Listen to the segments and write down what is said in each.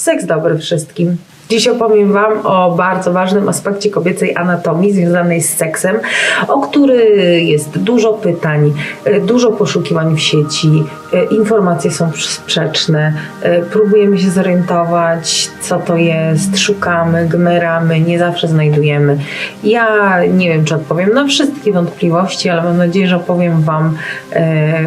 Seks dobry wszystkim. Dziś opowiem Wam o bardzo ważnym aspekcie kobiecej anatomii związanej z seksem, o który jest dużo pytań, e, dużo poszukiwań w sieci, informacje są sprzeczne, e, próbujemy się zorientować, co to jest, szukamy, gmeramy, nie zawsze znajdujemy. Ja nie wiem, czy odpowiem na wszystkie wątpliwości, ale mam nadzieję, że opowiem Wam e,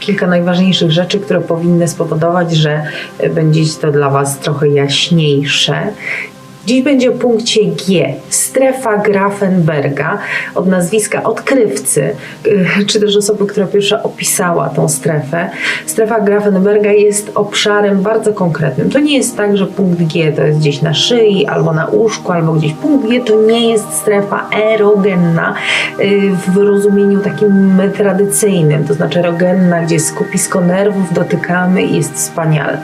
kilka najważniejszych rzeczy, które powinny spowodować, że e, będzie to dla Was trochę jaśniejsze. Dziś będzie o punkcie G, strefa Grafenberga, od nazwiska odkrywcy, y, czy też osoby, która pierwsza opisała tą strefę. Strefa Grafenberga jest obszarem bardzo konkretnym. To nie jest tak, że punkt G to jest gdzieś na szyi, albo na łóżku, albo gdzieś. Punkt G to nie jest strefa erogenna y, w rozumieniu takim tradycyjnym, to znaczy erogenna, gdzie skupisko nerwów, dotykamy i jest wspaniale.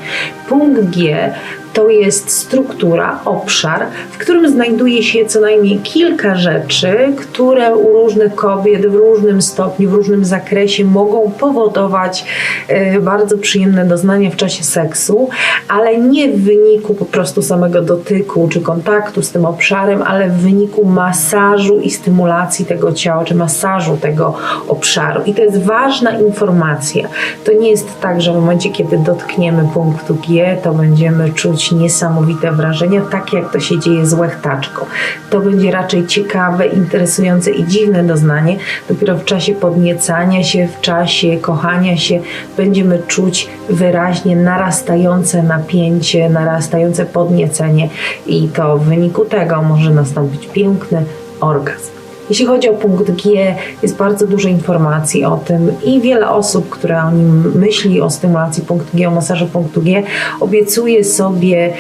Punkt G to jest struktura, obszar, w którym znajduje się co najmniej kilka rzeczy, które u różnych kobiet w różnym stopniu, w różnym zakresie mogą powodować e, bardzo przyjemne doznania w czasie seksu, ale nie w wyniku po prostu samego dotyku czy kontaktu z tym obszarem, ale w wyniku masażu i stymulacji tego ciała, czy masażu tego obszaru. I to jest ważna informacja. To nie jest tak, że w momencie, kiedy dotkniemy punktu G, to będziemy czuć niesamowite wrażenia, tak jak to się dzieje z łechtaczką. To będzie raczej ciekawe, interesujące i dziwne doznanie. Dopiero w czasie podniecania się, w czasie kochania się będziemy czuć wyraźnie narastające napięcie, narastające podniecenie i to w wyniku tego może nastąpić piękny orgazm. Jeśli chodzi o punkt G, jest bardzo dużo informacji o tym i wiele osób, które o nim myśli, o stymulacji punktu G, o masażu punktu G, obiecuje sobie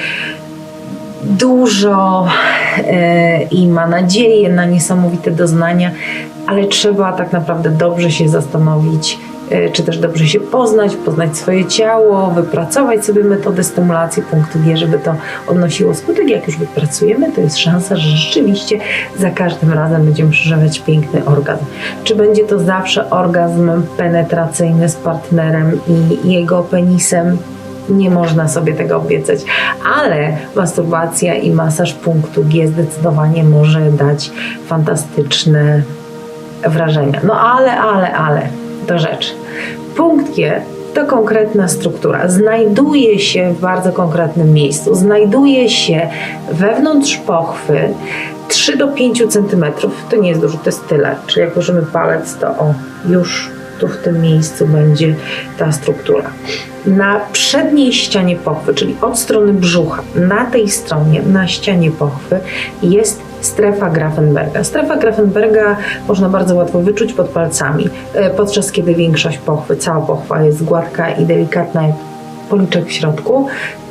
dużo e, i ma nadzieję na niesamowite doznania, ale trzeba tak naprawdę dobrze się zastanowić, czy też dobrze się poznać, poznać swoje ciało, wypracować sobie metodę stymulacji punktu G, żeby to odnosiło skutek. Jak już wypracujemy, to jest szansa, że rzeczywiście za każdym razem będziemy przeżywać piękny orgazm. Czy będzie to zawsze orgazm penetracyjny z partnerem i jego penisem? nie można sobie tego obiecać, ale masturbacja i masaż punktu G zdecydowanie może dać fantastyczne wrażenia. No ale, ale, ale, do rzeczy. Punkt G to konkretna struktura. Znajduje się w bardzo konkretnym miejscu. Znajduje się wewnątrz pochwy 3 do 5 cm. To nie jest dużo, to jest tyle. Czyli jak użymy palec, to o, już tu w tym miejscu będzie ta struktura. Na przedniej ścianie pochwy, czyli od strony brzucha, na tej stronie, na ścianie pochwy jest strefa Grafenberga. Strefa Grafenberga można bardzo łatwo wyczuć pod palcami, e, podczas kiedy większość pochwy, cała pochwa jest gładka i delikatna jak policzek w środku,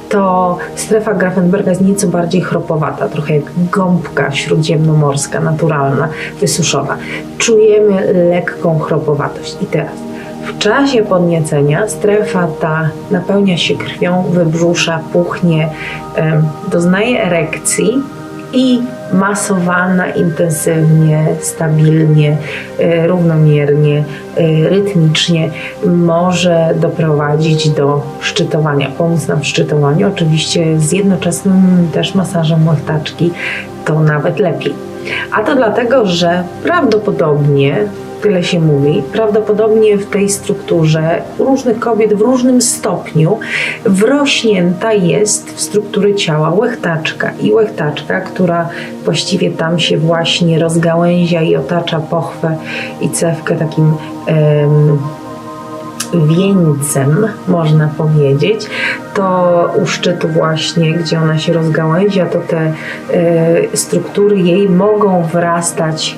to strefa Grafenberga jest nieco bardziej chropowata, trochę jak gąbka śródziemnomorska, naturalna, wysuszona. Czujemy lekką chropowatość. I teraz w czasie podniecenia strefa ta napełnia się krwią, wybrzusza, puchnie, doznaje erekcji i masowana intensywnie, stabilnie, e, równomiernie, e, rytmicznie może doprowadzić do szczytowania, pomóc nam w szczytowaniu. Oczywiście z jednoczesnym też masażem łechtaczki to nawet lepiej. A to dlatego, że prawdopodobnie tyle się mówi. Prawdopodobnie w tej strukturze różnych kobiet w różnym stopniu wrośnięta jest w strukturę ciała łechtaczka. I łechtaczka, która właściwie tam się właśnie rozgałęzia i otacza pochwę i cewkę takim. em, wieńcem, można powiedzieć, to u szczytu właśnie, gdzie ona się rozgałęzia, to te e, struktury jej mogą wrastać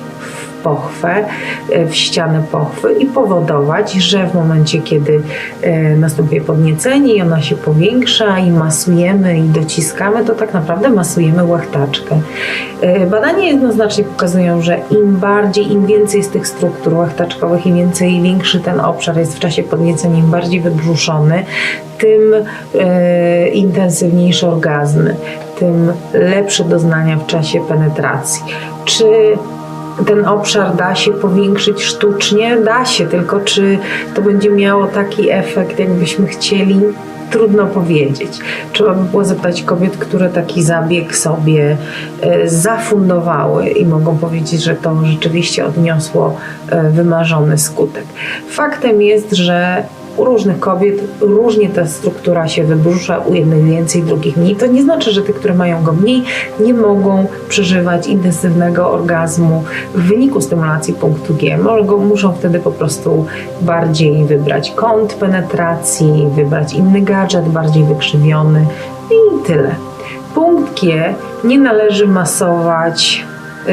pochwę, e, w ścianę pochwy i powodować, że w momencie, kiedy e, następuje podniecenie i ona się powiększa i masujemy i dociskamy, to tak naprawdę masujemy łechtaczkę. E, Badania jednoznacznie pokazują, że im bardziej, im więcej z tych struktur łechtaczkowych, im więcej, większy ten obszar jest w czasie podniecenia, im bardziej wybrzuszony, tym e, intensywniejsze orgazmy, tym lepsze doznania w czasie penetracji. Czy ten obszar da się powiększyć sztucznie? Da się, tylko czy to będzie miało taki efekt, jakbyśmy chcieli? trudno powiedzieć. Trzeba by było zapytać kobiet, które taki zabieg sobie e, zafundowały i mogą powiedzieć, że to rzeczywiście odniosło e, wymarzony skutek. Faktem jest, że u różnych kobiet różnie ta struktura się wybrusza, u jednych więcej, drugich mniej. To nie znaczy, że te, które mają go mniej, nie mogą przeżywać intensywnego orgazmu w wyniku stymulacji punktu G. Mogą, muszą wtedy po prostu bardziej wybrać kąt penetracji, wybrać inny gadżet, bardziej wykrzywiony i tyle. Punkt G nie należy masować,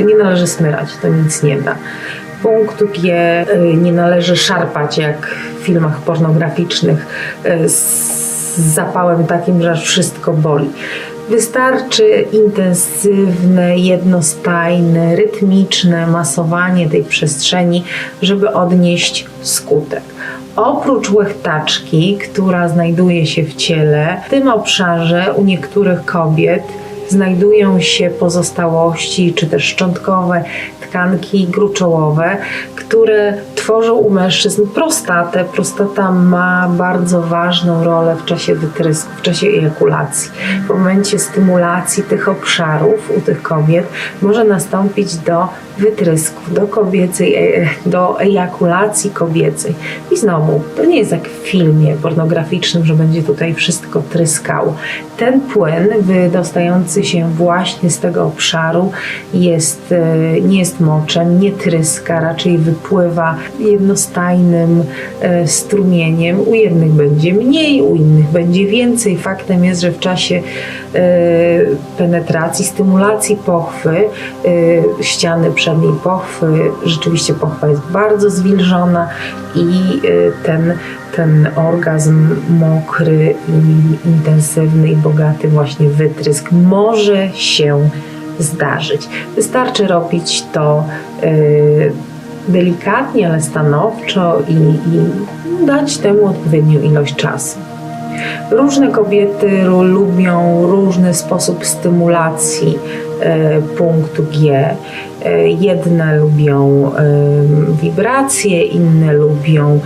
nie należy smyrać, to nic nie da. Punktu G y, nie należy szarpać jak w filmach pornograficznych y, z zapałem takim, że wszystko boli. Wystarczy intensywne, jednostajne, rytmiczne masowanie tej przestrzeni, żeby odnieść skutek. Oprócz łechtaczki, która znajduje się w ciele, w tym obszarze u niektórych kobiet znajdują się pozostałości, czy też szczątkowe tkanki gruczołowe, które tworzą u mężczyzn prostatę. Prostata ma bardzo ważną rolę w czasie wytrysku, w czasie ejakulacji. W momencie stymulacji tych obszarów u tych kobiet może nastąpić do wytrysków, do kobiecej, e, do ejakulacji kobiecej. I znowu, to nie jest jak w filmie pornograficznym, że będzie tutaj wszystko tryskało. Ten płyn wydostający się właśnie z tego obszaru jest, e, nie jest moczem, nie tryska, raczej wypływa jednostajnym e, strumieniem. U jednych będzie mniej, u innych będzie więcej. Faktem jest, że w czasie penetracji, stymulacji pochwy, ściany przedniej pochwy, rzeczywiście pochwa jest bardzo zwilżona i ten, ten orgazm mokry i intensywny i bogaty właśnie wytrysk może się zdarzyć. Wystarczy robić to delikatnie, ale stanowczo i, i dać temu odpowiednią ilość czasu. Różne kobiety lubią różny sposób stymulacji e, punktu G. E, jedne lubią e, wibracje, inne lubią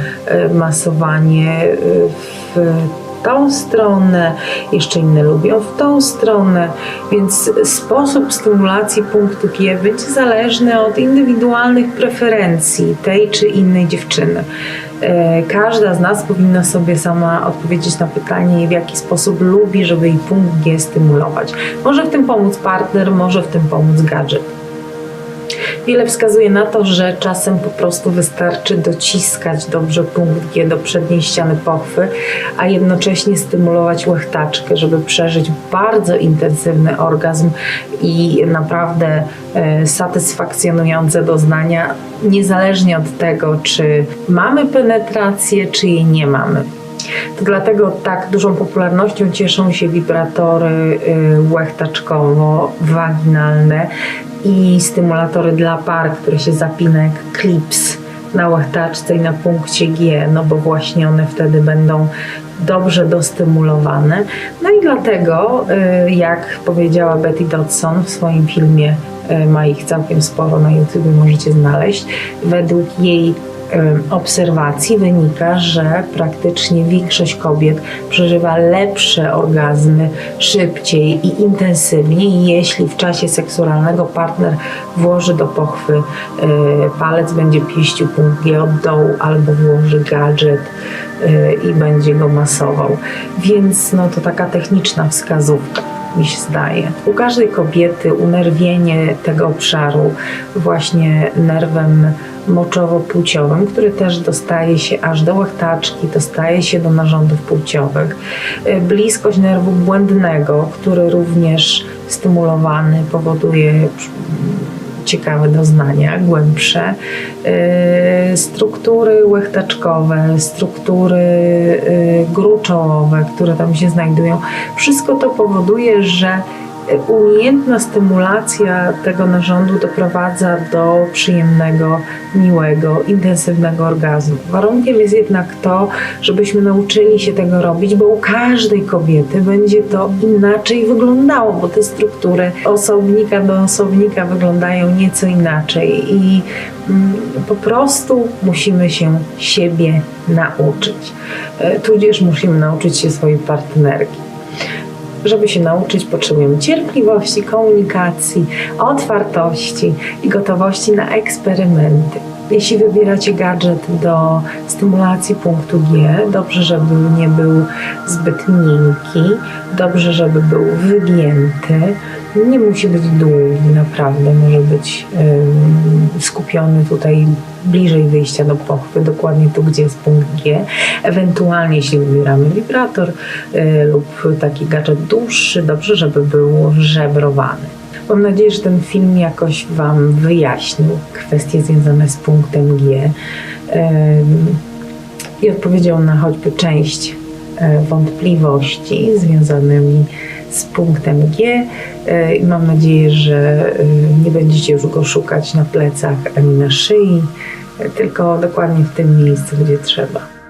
masowanie w tą stronę, jeszcze inne lubią w tą stronę, więc sposób stymulacji punktu G będzie zależny od indywidualnych preferencji tej czy innej dziewczyny. E, każda z nas powinna sobie sama odpowiedzieć na pytanie, w jaki sposób lubi, żeby jej punkt G stymulować. Może w tym pomóc partner, może w tym pomóc gadżet. Wiele wskazuje na to, że czasem po prostu wystarczy dociskać dobrze punkt G do przedniej ściany pochwy, a jednocześnie stymulować łechtaczkę, żeby przeżyć bardzo intensywny orgazm i naprawdę e, satysfakcjonujące doznania, niezależnie od tego, czy mamy penetrację, czy jej nie mamy. To dlatego tak dużą popularnością cieszą się wibratory y, łechtaczkowo-waginalne i stymulatory dla par, które się zapina jak klips na łechtaczce i na punkcie G, no bo właśnie one wtedy będą dobrze dostymulowane. No i dlatego, y, jak powiedziała Betty Dodson w swoim filmie, y, ma ich całkiem sporo na YouTube, możecie znaleźć, według jej obserwacji wynika, że praktycznie większość kobiet przeżywa lepsze orgazmy szybciej i intensywniej, jeśli w czasie seksualnego partner włoży do pochwy e, palec, będzie pieścił punkt G od dołu albo włoży gadżet e, i będzie go masował. Więc no, to taka techniczna wskazówka mi się zdaje. U każdej kobiety unerwienie tego obszaru właśnie nerwem moczowo-płciowym, który też dostaje się aż do łechtaczki, dostaje się do narządów płciowych. E, bliskość nerwu błędnego, który również stymulowany powoduje ciekawe doznania, głębsze. E, struktury łechtaczkowe, struktury e, gruczołowe, które tam się znajdują. Wszystko to powoduje, że Umiejętna stymulacja tego narządu doprowadza do przyjemnego, miłego, intensywnego orgazmu. Warunkiem jest jednak to, żebyśmy nauczyli się tego robić, bo u każdej kobiety będzie to inaczej wyglądało, bo te struktury osobnika do osobnika wyglądają nieco inaczej i mm, po prostu musimy się siebie nauczyć. E, Tudzież musimy nauczyć się swojej partnerki żeby się nauczyć, potrzebujemy cierpliwości, komunikacji, otwartości i gotowości na eksperymenty. Jeśli wybieracie gadżet do stymulacji punktu G, dobrze, żeby nie był zbyt miękki, dobrze, żeby był wygięty. Nie musi być długi, naprawdę może być ym, skupiony tutaj bliżej wyjścia do pochwy, dokładnie tu, gdzie jest punkt G. Ewentualnie, jeśli wybieramy wibrator y, lub taki gadżet dłuższy, dobrze, żeby był żebrowany. Mam nadzieję, że ten film jakoś Wam wyjaśnił kwestie związane z punktem G i odpowiedział na choćby część e, wątpliwości związanymi z punktem G. E, Mam nadzieję, że e, nie będziecie już go szukać na plecach ani na szyi, tylko dokładnie w tym miejscu, gdzie trzeba.